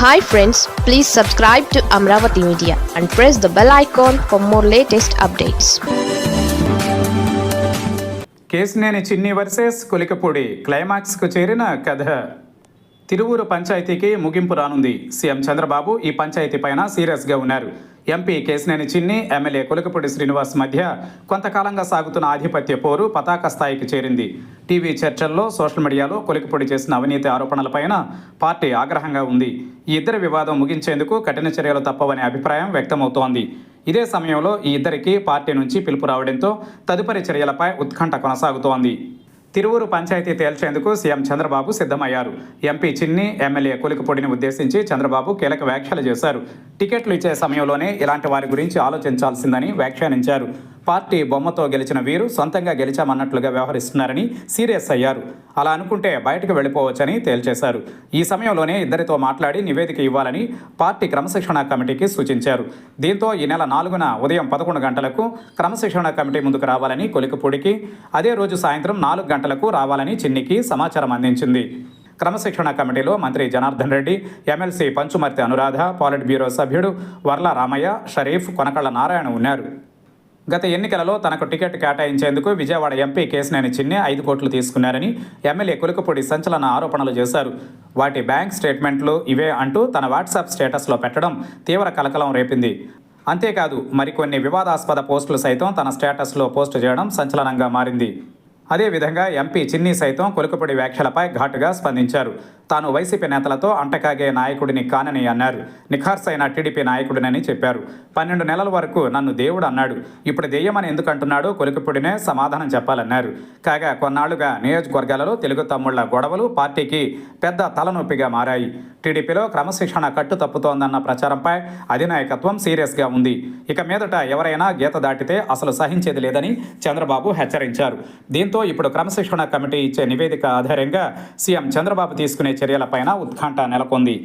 Hi friends please subscribe to Amaravati media and press the bell icon for more latest updates Kesineni Chinni versus Kolikapudi క్లైమాక్స్కు చేరిన కథ. తిరువూరు పంచాయతీకి ముగింపు రానుంది. CM Chandrababu ఈ పంచాయతీ పైన సీరియస్గా ఉన్నారు. ఎంపీ కేసినేని చిన్ని ఎమ్మెల్యే కులకపూడి శ్రీనివాస్ మధ్య కొంతకాలంగా సాగుతున్న ఆధిపత్య పోరు పతాక స్థాయికి చేరింది. టీవీ చర్చల్లో సోషల్ మీడియాలో కొలికపూడి చేసిన అవినీతి ఆరోపణలపైన పార్టీ ఆగ్రహంగా ఉంది. ఈ ఇద్దరి వివాదం ముగించేందుకు కఠిన చర్యలు తప్పవనే అభిప్రాయం వ్యక్తమవుతోంది. ఇదే సమయంలో ఈ ఇద్దరికి పార్టీ నుంచి పిలుపు రావడంతో తదుపరి చర్యలపై ఉత్కంఠ కొనసాగుతోంది. తిరువురు పంచాయతీ తేల్చేందుకు సీఎం చంద్రబాబు సిద్ధమయ్యారు. ఎంపీ చిన్ని ఎమ్మెల్యే కొలికపొడిని ఉద్దేశించి చంద్రబాబు కీలక వ్యాఖ్యలు చేశారు. టికెట్లు ఇచ్చే సమయంలోనే ఇలాంటి వారి గురించి ఆలోచించాల్సిందని వ్యాఖ్యానించారు. పార్టీ బొమ్మతో గెలిచిన వీరు సొంతంగా గెలిచామన్నట్లుగా వ్యవహరిస్తున్నారని సీరియస్ అయ్యారు. అలా అనుకుంటే బయటకు వెళ్ళిపోవచ్చని తేల్చేశారు. ఈ సమయంలోనే ఇద్దరితో మాట్లాడి నివేదిక ఇవ్వాలని పార్టీ క్రమశిక్షణ కమిటీకి సూచించారు. దీంతో ఈ నెల నాలుగున ఉదయం పదకొండు గంటలకు క్రమశిక్షణ కమిటీ ముందుకు రావాలని కొలికపూడికి అదే రోజు సాయంత్రం నాలుగు గంటలకు రావాలని చిన్నికి సమాచారం అందించింది. క్రమశిక్షణ కమిటీలో మంత్రి Janardhan Reddy MLC Panchumarthi Anuradha politburo సభ్యుడు వర్ల రామయ్య షరీఫ్ కొనకళ్ళ నారాయణ ఉన్నారు. గత ఎన్నికలలో తనకు టికెట్ కేటాయించేందుకు విజయవాడ ఎంపీ కేసినేని చిన్ని ఐదు కోట్లు తీసుకున్నారని ఎమ్మెల్యే కులుకపూడి సంచలన ఆరోపణలు చేశారు. వాటి బ్యాంక్ స్టేట్మెంట్లు ఇవే అంటూ తన వాట్సాప్ స్టేటస్లో పెట్టడం తీవ్ర కలకలం రేపింది. అంతేకాదు మరికొన్ని వివాదాస్పద పోస్టులు సైతం తన స్టేటస్లో పోస్టు చేయడం సంచలనంగా మారింది. అదేవిధంగా ఎంపీ చిన్ని సైతం కొలుకుపడి వ్యాఖ్యలపై ఘాటుగా స్పందించారు. తాను వైసీపీ నేతలతో అంటకాగే నాయకుడిని కానని అన్నారు. నిఖార్సైన టీడీపీ నాయకుడినని చెప్పారు. పన్నెండు నెలల వరకు నన్ను దేవుడు అన్నాడు. ఇప్పుడు దెయ్యమని ఎందుకంటున్నాడో అంటున్నాడో సమాధానం చెప్పాలన్నారు. కాగా కొన్నాళ్ళుగా నియోజకవర్గాలలో తెలుగు తమ్ముళ్ళ గొడవలు పార్టీకి పెద్ద తలనొప్పిగా మారాయి. టీడీపీలో క్రమశిక్షణ కట్టు తప్పుతోందన్న ప్రచారంపై అధినాయకత్వం సీరియస్గా ఉంది. ఇక మీదట ఎవరైనా గీత దాటితే అసలు సహించేది లేదని చంద్రబాబు హెచ్చరించారు. దీంతో ఇప్పుడు క్రమశిక్షణ కమిటీ ఇచ్చే నివేదిక ఆధారంగా సీఎం చంద్రబాబు తీసుకునే చర్యలపైన ఉత్కంఠ నెలకొంది.